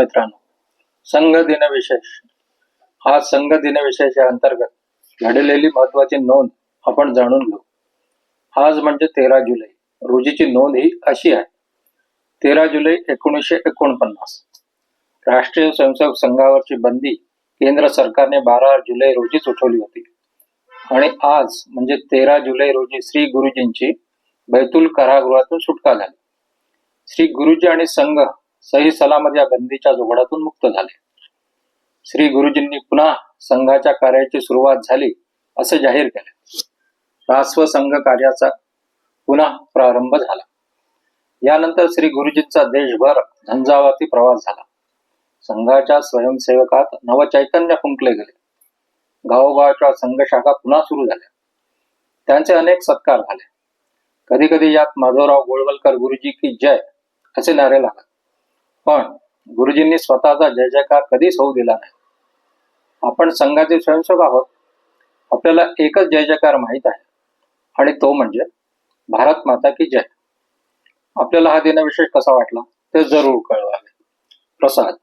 मित्रांनो संघ दिनविशेष. हा संघ दिनविशेषाच्या अंतर्गत घडलेली महत्वाची नोंद आपण जाणून घेऊ. आज म्हणजे तेरा जुलै. रोजीची नोंद ही अशी आहे. तेरा जुलै एकोणीसशे एकोणपन्नास. राष्ट्रीय स्वयंसेवक संघावरची बंदी केंद्र सरकारने बारा जुलै रोजीच उठवली होती. आणि आज म्हणजे तेरा जुलै रोजी श्री गुरुजींची बैतूल कारागृहातून सुटका झाली. श्री गुरुजी आणि संघ सही सलामत या बंदीच्या जोगडातून मुक्त झाले. श्री गुरुजींनी पुन्हा संघाच्या कार्याची सुरुवात झाली असे जाहीर केले. रास्व संघ कार्याचा पुन्हा प्रारंभ झाला. यानंतर श्री गुरुजींचा देशभर झंझावाती प्रवास झाला. संघाच्या स्वयंसेवकात नवचैतन्य फुंकले गेले. गावोगावच्या संघ शाखा पुन्हा सुरू झाल्या. त्यांचे अनेक सत्कार झाले. कधी कधी यात माधवराव गोळवलकर गुरुजी की जय असे नारे लागत. पण गुरुजींनी स्वतःचा जय जयकार कधीच होऊ दिला नाही. आपण संघाचे स्वयंसेवक आहोत. आपल्याला एकच जय जयकार माहीत आहे. आणि तो म्हणजे भारत माता की जय. आपल्याला हा दिनविशेष कसा वाटला ते जरूर कळवावे. प्रसाद.